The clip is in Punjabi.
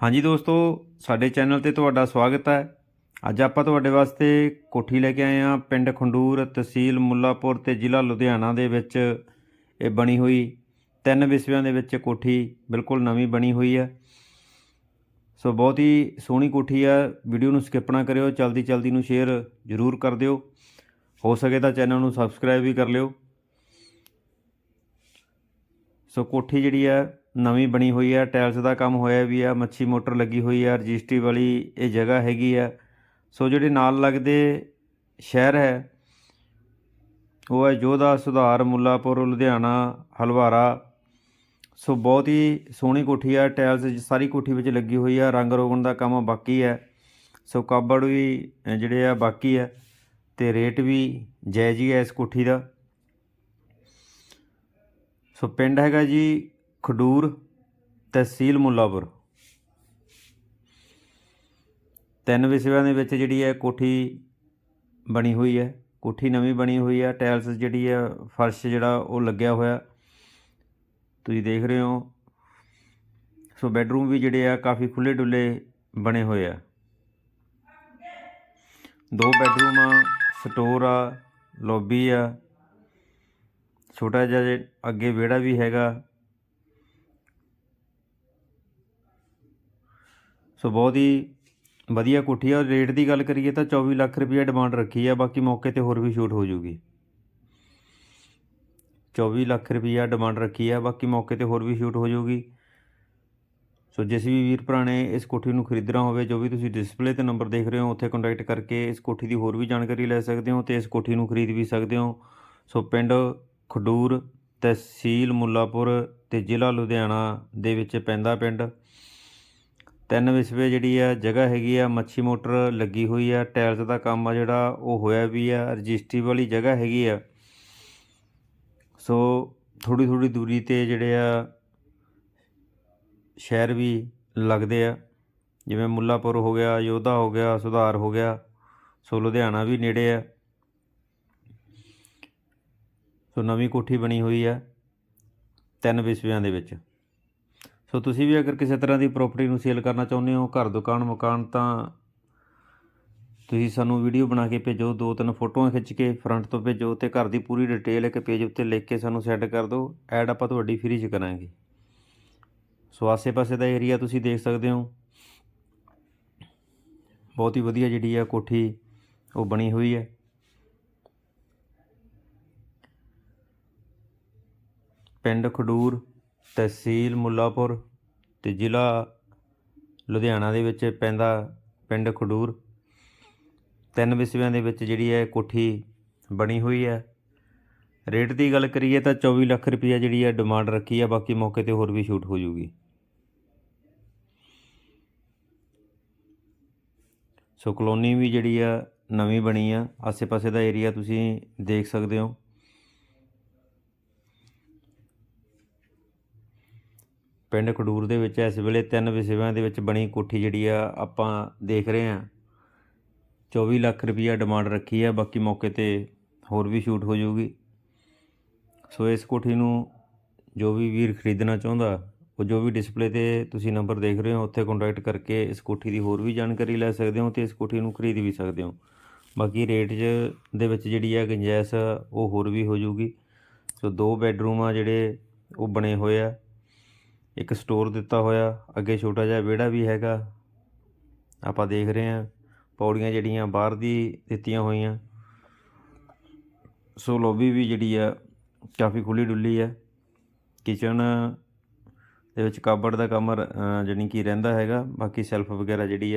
ਹਾਂਜੀ ਦੋਸਤੋ, ਸਾਡੇ ਚੈਨਲ ਤੇ ਤੁਹਾਡਾ ਸਵਾਗਤ ਹੈ। ਅੱਜ ਆਪਾਂ ਤੁਹਾਡੇ ਵਾਸਤੇ ਕੋਠੀ ਲੈ ਕੇ ਆਏ ਹਾਂ ਪਿੰਡ ਖੰਡੂਰ ਤਹਿਸੀਲ ਮੁੱਲਾਪੁਰ ਤੇ ਜ਼ਿਲ੍ਹਾ ਲੁਧਿਆਣਾ ਦੇ ਵਿੱਚ ਇਹ ਬਣੀ ਹੋਈ, ਤਿੰਨ ਵਿਸਵਿਆਂ ਦੇ ਵਿੱਚ ਕੋਠੀ ਬਿਲਕੁਲ ਨਵੀਂ ਬਣੀ ਹੋਈ ਹੈ। ਸੋ ਬਹੁਤ ਹੀ ਸੋਹਣੀ ਕੋਠੀ ਹੈ, ਵੀਡੀਓ ਨੂੰ ਸਕਿਪ ਨਾ ਕਰਿਓ, ਚਲਦੀ ਚਲਦੀ ਨੂੰ ਸ਼ੇਅਰ ਜ਼ਰੂਰ ਕਰ ਦਿਓ। ਹੋ ਸਕੇ ਤਾਂ ਚੈਨਲ ਨੂੰ ਸਬਸਕ੍ਰਾਈਬ ਵੀ ਕਰ ਲਿਓ। ਸੋ ਕੋਠੀ ਜਿਹੜੀ ਹੈ ਨਵੀਂ ਬਣੀ ਹੋਈ ਆ, ਟਾਇਲਸ ਦਾ ਕੰਮ ਹੋਇਆ ਵੀ ਆ, ਮੱਛੀ ਮੋਟਰ ਲੱਗੀ ਹੋਈ ਆ, ਰਜਿਸਟਰੀ ਵਾਲੀ ਇਹ ਜਗ੍ਹਾ ਹੈਗੀ ਆ। ਸੋ ਜਿਹੜੇ ਨਾਲ ਲੱਗਦੇ ਸ਼ਹਿਰ ਹੈ, ਉਹ ਹੈ ਜੋਧਾ ਸੁਧਾਰ, ਮੁੱਲਾਪੁਰ, ਲੁਧਿਆਣਾ, ਹਲਵਾਰਾ। ਸੋ ਬਹੁਤ ਹੀ ਸੋਹਣੀ ਕੋਠੀ ਆ, ਟਾਇਲਸ ਸਾਰੀ ਕੋਠੀ ਵਿੱਚ ਲੱਗੀ ਹੋਈ ਆ, ਰੰਗ ਰੋਗਣ ਦਾ ਕੰਮ ਬਾਕੀ ਹੈ। ਸੋ ਕਾਬੜ ਵੀ ਜਿਹੜੇ ਆ ਬਾਕੀ ਹੈ ਤੇ ਰੇਟ ਵੀ ਜਾਇਜ਼ ਹੀ ਹੈ ਇਸ ਕੋਠੀ ਦਾ। ਸੋ ਪਿੰਡ ਹੈਗਾ ਜੀ ਖਡੂਰ ਤਹਿਸੀਲ ਮੁੱਲਾਪੁਰ। ਤਿੰਨ ਵਿਸਵਿਆਂ ਦੇ ਵਿੱਚ ਜਿਹੜੀ ਹੈ ਕੋਠੀ ਬਣੀ ਹੋਈ ਹੈ। ਕੋਠੀ ਨਵੀਂ ਬਣੀ ਹੋਈ ਹੈ। ਟਾਇਲਸ ਜਿਹੜੀ ਹੈ, ਫਰਸ਼ ਜਿਹੜਾ ਉਹ ਲੱਗਿਆ ਹੋਇਆ। ਤੁਸੀਂ ਦੇਖ ਰਹੇ ਹੋ। ਸੋ ਬੈੱਡਰੂਮ ਵੀ ਜਿਹੜੇ ਆ, ਕਾਫੀ ਖੁੱਲੇ ਡੁੱਲੇ ਬਣੇ ਹੋਏ ਆ। ਦੋ ਬੈੱਡਰੂਮ ਆ, ਸਟੋਰ ਆ, ਲੌਬੀ ਆ। ਛੋਟਾ ਜਿਹਾ ਅੱਗੇ ਵਿਹੜਾ ਵੀ ਹੈਗਾ। ਸੋ ਬਹੁਤ ਹੀ ਵਧੀਆ ਕੋਠੀ ਆ। ਰੇਟ ਦੀ ਗੱਲ ਕਰੀਏ ਤਾਂ 24 ਲੱਖ ਰੁਪਏ ਡਿਮਾਂਡ ਰੱਖੀ ਆ। ਬਾਕੀ ਮੌਕੇ ਤੇ ਹੋਰ ਵੀ ਛੂਟ ਹੋ ਜੂਗੀ। 24 ਲੱਖ ਰੁਪਈਆ ਡਿਮਾਂਡ ਰੱਖੀ ਆ। ਬਾਕੀ ਮੌਕੇ ਤੇ ਹੋਰ ਵੀ ਛੂਟ ਹੋ ਜੂਗੀ। ਸੋ ਜਿਸ ਵੀ ਵੀਰ ਭਰਾ ਨੇ ਇਸ ਕੋਠੀ ਨੂੰ ਖਰੀਦਣਾ ਹੋਵੇ, ਜੋ ਵੀ ਤੁਸੀਂ ਡਿਸਪਲੇ ਤੇ ਨੰਬਰ ਦੇਖ ਰਹੇ ਹੋ, ਉੱਥੇ ਕੰਟੈਕਟ ਕਰਕੇ ਇਸ ਕੋਠੀ ਦੀ ਹੋਰ ਵੀ ਜਾਣਕਾਰੀ ਲੈ ਸਕਦੇ ਹੋ ਤੇ ਇਸ ਕੋਠੀ ਨੂੰ ਖਰੀਦ ਵੀ ਸਕਦੇ ਹੋ। ਸੋ ਪਿੰਡ ਖਡੂਰ ਤਹਿਸੀਲ ਮੁੱਲਾਪੁਰ ਤੇ ਜ਼ਿਲ੍ਹਾ ਲੁਧਿਆਣਾ ਦੇ ਵਿੱਚ ਪੈਂਦਾ ਪਿੰਡ। ਤਿੰਨ ਵਿਸਵੇ ਜਿਹੜੀ ਆ, ਜਗ੍ਹਾ ਹੈਗੀ ਆ, ਮੱਛੀ ਮੋਟਰ ਲੱਗੀ ਹੋਈ ਆ, ਟਾਇਲਸ ਦਾ ਕੰਮ ਆ ਜਿਹੜਾ, ਉਹ ਹੋਇਆ ਵੀ ਆ, ਰਜਿਸਟਰੀ ਵਾਲੀ ਜਗ੍ਹਾ ਹੈਗੀ ਆ। ਸੋ ਥੋੜੀ ਥੋੜੀ ਦੂਰੀ ਤੇ ਜਿਹੜੇ ਆ, ਸ਼ਹਿਰ ਵੀ ਲੱਗਦੇ ਆ। ਜਿਵੇਂ ਮੁੱਲਾਪੁਰ ਹੋ ਗਿਆ, ਯੋਧਾ ਹੋ ਗਿਆ, ਸੁਧਾਰ ਹੋ ਗਿਆ, ਸੋ ਲੁਧਿਆਣਾ ਵੀ ਨੇੜੇ ਆ। ਸੋ ਨਵੀਂ ਕੋਠੀ ਬਣੀ ਹੋਈ ਆ ਤਿੰਨ ਵਿਸਵਿਆਂ ਦੇ ਵਿੱਚ। ਸੋ ਤੁਸੀਂ ਵੀ ਅਗਰ ਕਿਸੇ ਤਰ੍ਹਾਂ ਦੀ ਪ੍ਰਾਪਰਟੀ ਨੂੰ ਸੇਲ ਕਰਨਾ ਚਾਹੁੰਦੇ ਹੋ, ਘਰ, ਦੁਕਾਨ, ਮਕਾਨ, ਤਾਂ ਤੁਸੀਂ ਸਾਨੂੰ ਵੀਡੀਓ ਬਣਾ ਕੇ ਭੇਜੋ, ਦੋ, ਤਿੰਨ ਫੋਟੋਆਂ ਖਿੱਚ ਕੇ ਫਰੰਟ ਤੋਂ ਭੇਜੋ ਤੇ ਘਰ ਦੀ ਪੂਰੀ ਡਿਟੇਲ ਇੱਕ ਪੇਜ ਉੱਤੇ ਲਿਖ ਕੇ ਸਾਨੂੰ ਸੈਂਡ ਕਰ ਦਿਓ। ਐਡ ਆਪਾਂ ਤੁਹਾਡੀ ਫ੍ਰੀ 'ਚ ਕਰਾਂਗੇ। ਸੋ ਆਸੇ-ਪਾਸੇ ਦਾ ਏਰੀਆ ਤੁਸੀਂ ਦੇਖ ਸਕਦੇ ਹੋ। ਬਹੁਤ ਹੀ ਵਧੀਆ ਜਿਹੜੀ ਆ ਕੋਠੀ ਉਹ ਬਣੀ ਹੋਈ ਹੈ। ਪਿੰਡ ਖਡੂਰ ਤਹਿਸੀਲ ਮੁੱਲਾਪੁਰ ਅਤੇ ਜ਼ਿਲ੍ਹਾ ਲੁਧਿਆਣਾ ਦੇ ਵਿੱਚ ਪੈਂਦਾ ਪਿੰਡ ਖਡੂਰ। ਤਿੰਨ ਵਿਸਵਿਆਂ ਦੇ ਵਿੱਚ ਜਿਹੜੀ ਹੈ ਕੋਠੀ ਬਣੀ ਹੋਈ ਹੈ। ਰੇਟ ਦੀ ਗੱਲ ਕਰੀਏ ਤਾਂ 24 ਲੱਖ ਰੁਪਈਆ ਜਿਹੜੀ ਹੈ ਡਿਮਾਂਡ ਰੱਖੀ ਹੈ ਬਾਕੀ ਮੌਕੇ ਤੇ ਹੋਰ ਵੀ ਛੂਟ ਹੋ ਜੂਗੀ। ਸੋ ਕਲੋਨੀ ਵੀ ਜਿਹੜੀ ਆ ਨਵੀਂ ਬਣੀ ਆ। ਆਸੇ-ਪਾਸੇ ਦਾ ਏਰੀਆ ਤੁਸੀਂ ਦੇਖ ਸਕਦੇ ਹੋ। ਪਿੰਡ ਖਡੂਰ ਦੇ ਵਿੱਚ ਇਸ ਵੇਲੇ ਤਿੰਨ ਵਿਸਵਿਆਂ ਦੇ ਵਿੱਚ ਬਣੀ ਕੋਠੀ ਜਿਹੜੀ ਆ, ਆਪਾਂ ਦੇਖ ਰਹੇ ਹਾਂ। 24 ਲੱਖ ਰੁਪਈਆ ਡਿਮਾਂਡ ਰੱਖੀ ਆ, ਬਾਕੀ ਮੌਕੇ ਤੇ ਹੋਰ ਵੀ ਛੂਟ ਹੋ ਜਾਊਗੀ। ਸੋ ਇਸ ਕੋਠੀ ਨੂੰ ਜੋ ਵੀ ਵੀਰ ਖਰੀਦਣਾ ਚਾਹੁੰਦਾ, ਉਹ ਜੋ ਵੀ ਡਿਸਪਲੇ ਤੇ ਤੁਸੀਂ ਨੰਬਰ ਦੇਖ ਰਹੇ ਹੋ, ਉੱਥੇ ਕੰਟੈਕਟ ਕਰਕੇ ਇਸ ਕੋਠੀ ਦੀ ਹੋਰ ਵੀ ਜਾਣਕਾਰੀ ਲੈ ਸਕਦੇ ਹੋ ਤੇ ਇਸ ਕੋਠੀ ਨੂੰ ਖਰੀਦ ਵੀ ਸਕਦੇ ਹੋ। ਬਾਕੀ ਰੇਟ 'ਚ ਦੇ ਵਿੱਚ ਜਿਹੜੀ ਆ ਗੁੰਜਾਇਸ਼ ਉਹ ਹੋਰ ਵੀ ਹੋ ਜਾਊਗੀ। ਸੋ ਦੋ ਬੈੱਡਰੂਮ ਆ ਜਿਹੜੇ, ਉਹ ਬਣੇ ਹੋਏ ਆ। ਇੱਕ ਸਟੋਰ ਦਿੱਤਾ ਹੋਇਆ, ਅੱਗੇ ਛੋਟਾ ਜਿਹਾ ਵਿਹੜਾ ਵੀ ਹੈਗਾ। ਆਪਾਂ ਦੇਖ ਰਹੇ ਹਾਂ, ਪੌੜੀਆਂ ਜਿਹੜੀਆਂ ਬਾਹਰ ਦੀ ਦਿੱਤੀਆਂ ਹੋਈਆਂ। ਸੋ ਲੋਬੀ ਵੀ ਜਿਹੜੀ ਆ, ਕਾਫੀ ਖੁੱਲੀ ਡੁੱਲੀ ਹੈ ਕਿਚਨ ਦੇ ਵਿੱਚ ਕਾਬੜ ਦਾ ਕਮਰ ਰ- ਜਾਣੀ ਕਿ ਰਹਿੰਦਾ ਹੈਗਾ, ਬਾਕੀ ਸੈਲਫ ਵਗੈਰਾ ਜਿਹੜੀ ਆ।